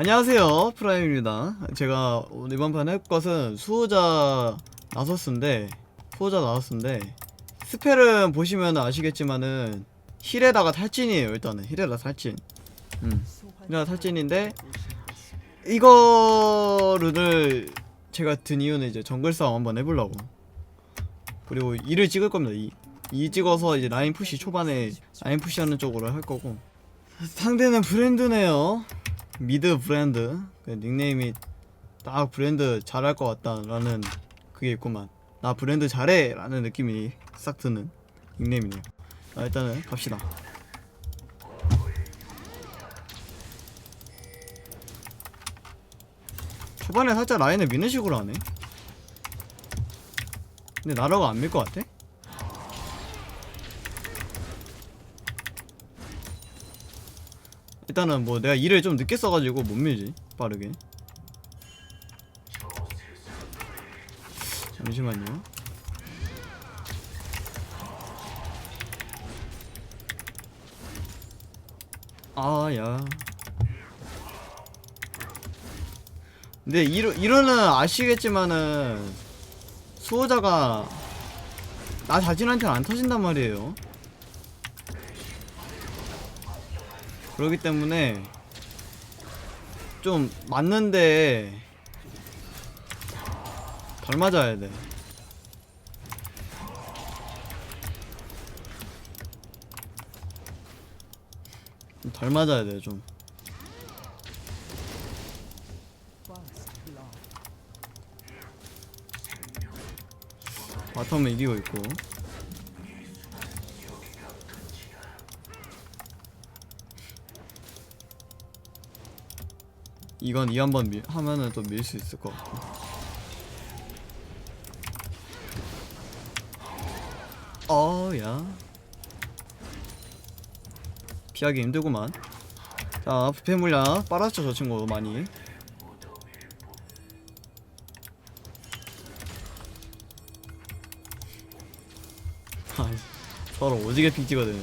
안녕하세요 프라임입니다. 제가 이번 판 할 것은 수호자 나서스인데 수호자 나서스인데 스펠은 보시면 아시겠지만은 힐에다가 탈진이에요 일단은. 힐에다가 탈진. 음. 힐에다가 탈진인데 이거를 제가 든 이유는 이제 정글 싸움 한번 해보려고. 그리고 2를 찍을 겁니다 2. 2 찍어서 이제 라인 푸시 초반에 라인 푸시하는 쪽으로 할 거고. 상대는 브랜드네요 미드 브랜드 그 닉네임이 딱 브랜드 잘할 것 같다라는 그게 있구만. 나 브랜드 잘해 라는 느낌이 싹 드는 닉네임이네요. 자 일단은 갑시다. 초반에 살짝 라인을 미는 식으로 하네. 근데 나라가 안 밀 것 같아? 일단은 뭐 내가 일을 좀 늦게 써가지고 못 밀지 빠르게. 잠시만요. 아야. 근데 이러, 이러는 아시겠지만은 수호자가 나 자신한테는 안 터진단 말이에요 그렇기 때문에 좀 맞는데 덜 맞아야 돼. 좀덜 맞아야 돼 좀. 바텀은 이기고 있고. 이건 이 한번 하면은 또 밀 수 있을 것 같고. 어야 피하기 힘들구만. 자 부패 물량 빨았죠 저 친구 많이. 아, 서로 오지게 픽 찍어대네.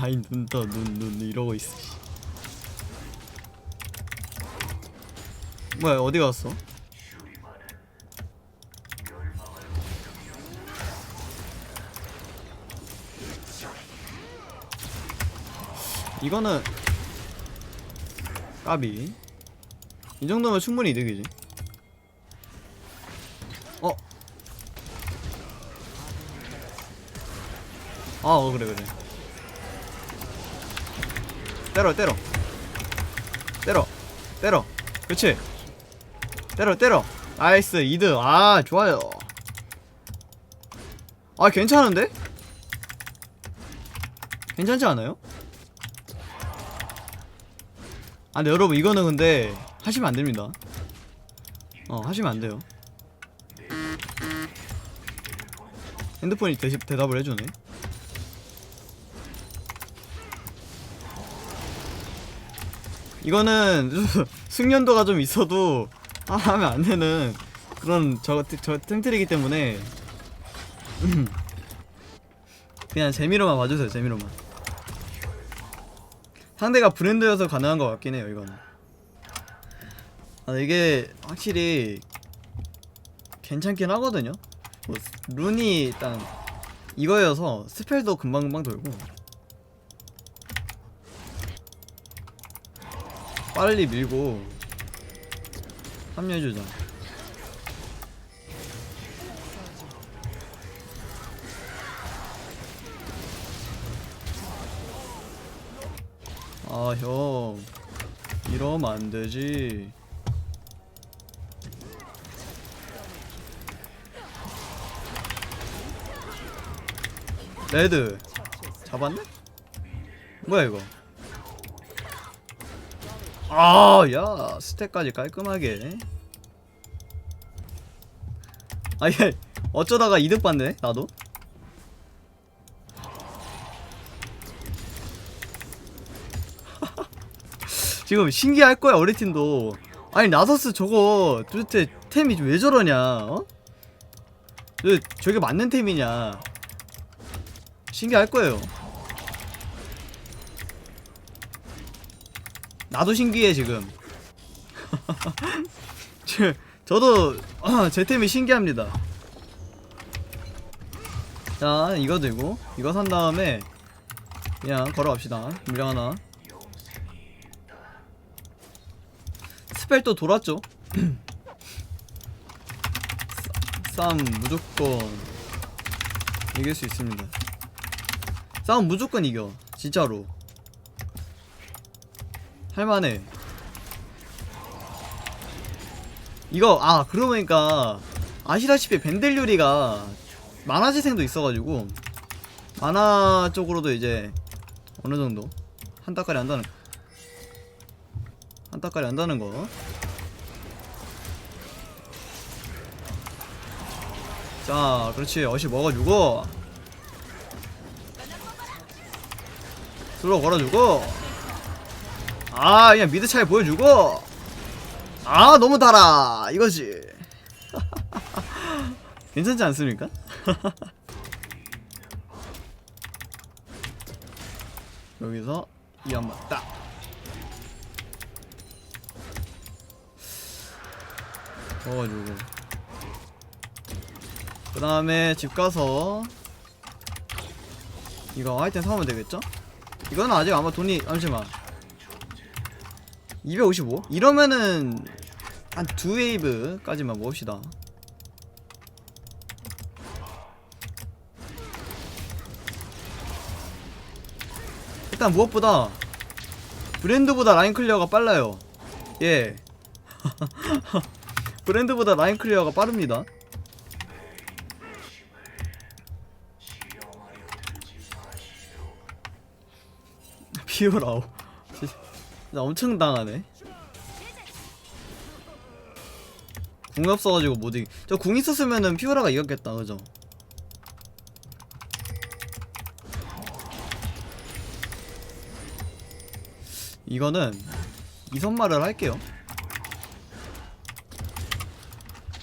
라인 눈떠 눈 눈 이러고 있어. 씨. 뭐야 어디 갔어? 이거는 까비 이 정도면 충분히 이득이지 어? 아 어 그래 그래 때려 때려. 때려 때려. 그렇지 때려 때려. 나이스 이드. 아 좋아요. 아 괜찮은데? 괜찮지 않아요? 아 근데 여러분 이거는 근데 하시면 안 됩니다. 어 하시면 안 돼요. 핸드폰이 대시, 대답을 해주네 이거는 숙련도가 좀 있어도 아, 하면 안 되는 그런 저, 저 템트리기 때문에. 음. 그냥 재미로만 봐주세요 재미로만. 상대가 브랜드여서 가능한 것 같긴 해요 이거는. 아, 이게 확실히 괜찮긴 하거든요? 뭐, 룬이 일단 이거여서 스펠도 금방금방 돌고 빨리 밀고 합류해주자. 아 형. 이러면 안 되지. 레드. 잡았네? 뭐야 이거 아 야 스택까지 깔끔하게. 아 얘 어쩌다가 이득 봤네 나도? 지금 신기할 거야 우리 팀도. 아니 나서스 저거 도대체 템이 왜 저러냐 어? 저, 저게 맞는 템이냐. 신기할 거예요 나도 신기해 지금. 저, 저도 아, 제 템이 신기합니다. 자 이거 들고 이거 산 다음에 그냥 걸어갑시다. 물량 하나. 스펠 또 돌았죠? 싸- 싸움 무조건 이길 수 있습니다. 싸움 무조건 이겨 진짜로 할만해 이거 아 그러고 보니까 아시다시피 벤델류리가 만화 재생도 있어가지고 만화 쪽으로도 이제 어느 정도 한 따까리 한다는 한 따까리 한다는 거. 자, 그렇지. 어시 먹어주고. 슬로 걸어주고. 아, 그냥 미드 차이 보여주고. 아, 너무 달아. 이거지. 괜찮지 않습니까? 여기서 이 한번 딱. 넣어주고. 그 다음에 집 가서 이거 아이템 사오면 되겠죠? 이거는 아직 아마 돈이 잠시만 255? 이러면은 한 두 웨이브까지만 모읍시다. 일단 무엇보다 브랜드보다 라인 클리어가 빨라요. 예. 브랜드보다 라인 클리어가 빠릅니다. 피오라오 엄청 당하네. 궁 없어가지고 못 이기. 저궁 있었으면은 피오라가 이겼겠다 그죠? 이거는 이선말을 할게요.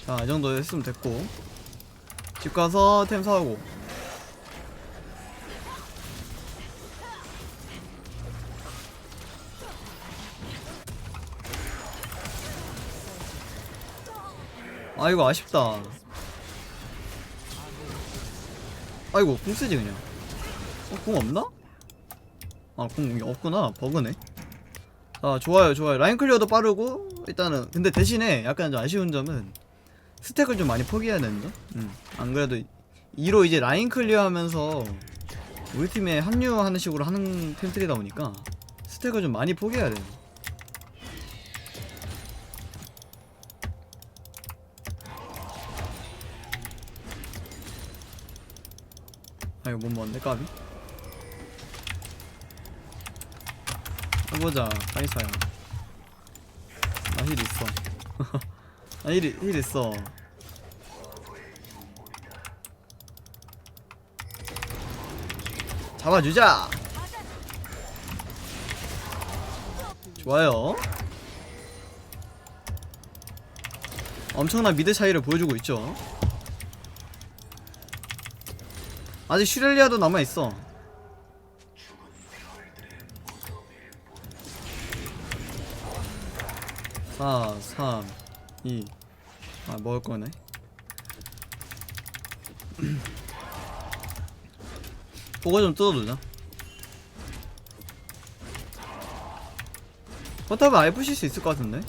자 이 정도 했으면 됐고. 집 가서 템 사오고 아 이거 아쉽다. 아이고 궁 쓰지 그냥. 어, 궁 없나? 아궁 없구나. 버그네. 아 좋아요 좋아요. 라인 클리어도 빠르고 일단은. 근데 대신에 약간 좀 아쉬운 점은 스택을 좀 많이 포기해야 되는데? 음. 안 그래도 2로 이제 라인 클리어 하면서 우리 팀에 합류하는 식으로 하는 템들이다 보니까 스택을 좀 많이 포기해야 돼요 이거 못 먹었네 까비? 해보자 카이사야. 나 힐 있어. 나힐 힐 있어. 잡아주자! 좋아요. 엄청난 미드 차이를 보여주고 있죠 아직 슈렐리아도 남아있어 사, 삼, 이. 아, 먹을 거네. 보고 좀 뜯어두자. 포탑을 아예 부실 수 있을 것 같은데?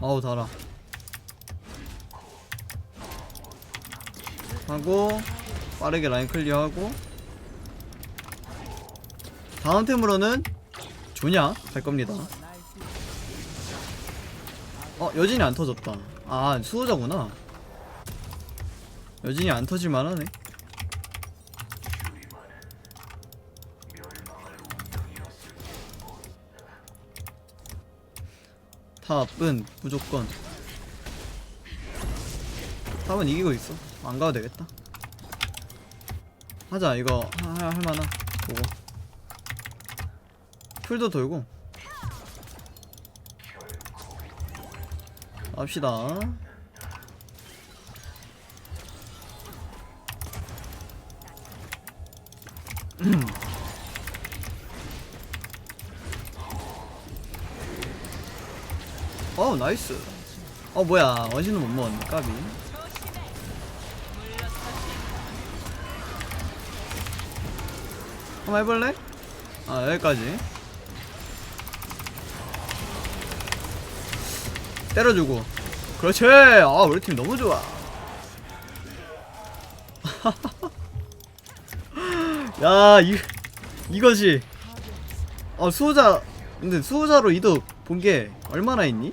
아우, 달아. 하고, 빠르게 라인 클리어하고. 다음 템으로는 조냐 갈 겁니다. 어 여진이 안 터졌다. 아 수호자구나. 여진이 안 터질만 하네 탑은 무조건 탑은 이기고 있어. 안 가도 되겠다. 하자 이거. 할만한 보고. 풀도 돌고. 갑시다. 어 나이스. 어 뭐야. 원신은 못 먹었네. 까비. 한번 해볼래? 아 여기까지. 때려주고. 그렇지! 아 우리 팀 너무 좋아. 야 이, 이것이. 아 수호자. 근데 수호자로 이득 본 게 얼마나 있니?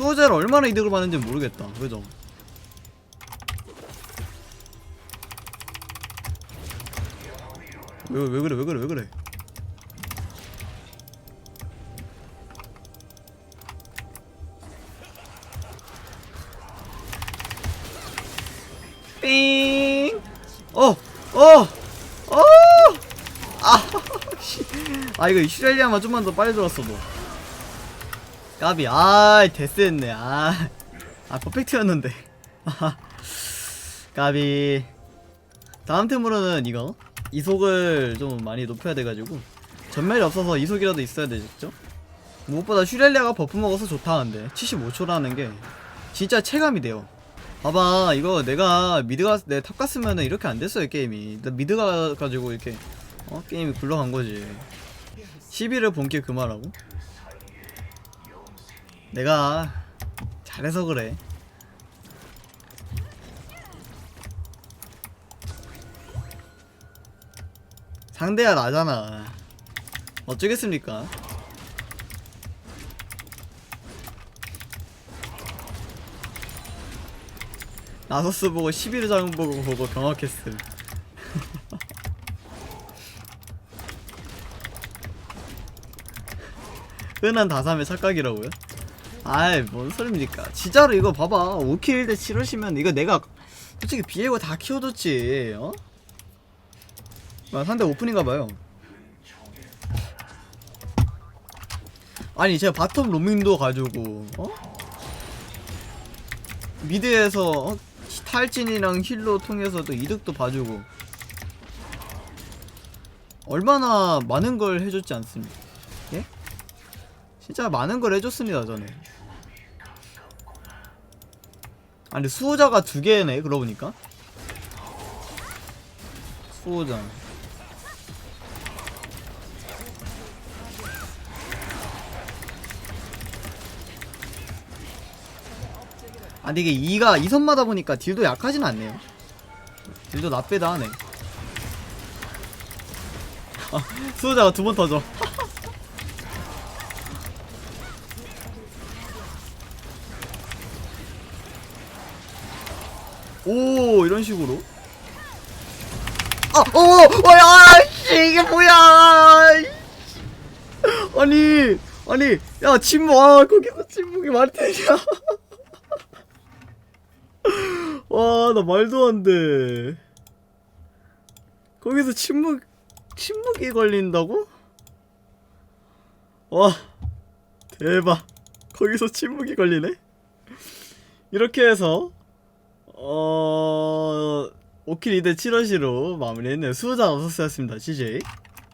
수호자를 얼마나 이득을 받는지 모르겠다 그죠? 왜, 왜 그래 왜 그래 왜 그래 삥! 어! 어! 어! 아! 씨. 아 이거 슈렐리아만 좀만 더 빨리 들어왔어도 까비. 아 데스했네. 아, 아 퍼펙트였는데. 까비. 다음 템으로는 이거. 이속을 좀 많이 높여야 돼가지고. 전멸이 없어서 이속이라도 있어야 되겠죠? 무엇보다 슈렐리아가 버프 먹어서 좋다는데. 75초라는 게 진짜 체감이 돼요. 봐봐. 이거 내가 미드가 내탑 갔으면은 이렇게 안 됐어요 게임이. 나 미드 가 가지고 이렇게 어? 게임이 굴러간 거지. 11을 본게 그 말하고 내가 잘해서 그래. 상대야 나잖아. 어쩌겠습니까? 나서스 보고 11을 장은 보고 보고 경악했음 흔한 다삼의 착각이라고요? 아이 뭔 소리입니까 진짜로 이거 봐봐 5킬 1대 7으시면 이거 내가 솔직히 비에고 다 키워줬지 어? 아, 상대 오픈인가봐요 아니 제가 바텀 로밍도 가지고 어? 미드에서 어? 탈진이랑 힐로 통해서도 이득도 봐주고 얼마나 많은 걸 해줬지 않습니까? 예? 진짜 많은 걸 해줬습니다 저는 아니 수호자가 두 개네 그러고 보니까. 수호자. 아니 이게 2가 2선마다 보니까 딜도 약하진 않네요. 딜도 나빼다 하네. 아, 수호자가 두 번 터져 오 이런 식으로 아, 어, 어, 야, 씨, 이게 뭐야? 아니, 아니, 야, 침묵, 아, 거기서 침묵이 말이 되냐? 와, 나 말도 안 돼. 거기서 침묵, 침묵이 걸린다고? 와, 대박. 거기서 침묵이 걸리네? 이렇게 해서, 어, 5킬 2대 7원시로 마무리했네요. 수호자 어서스였습니다. CJ.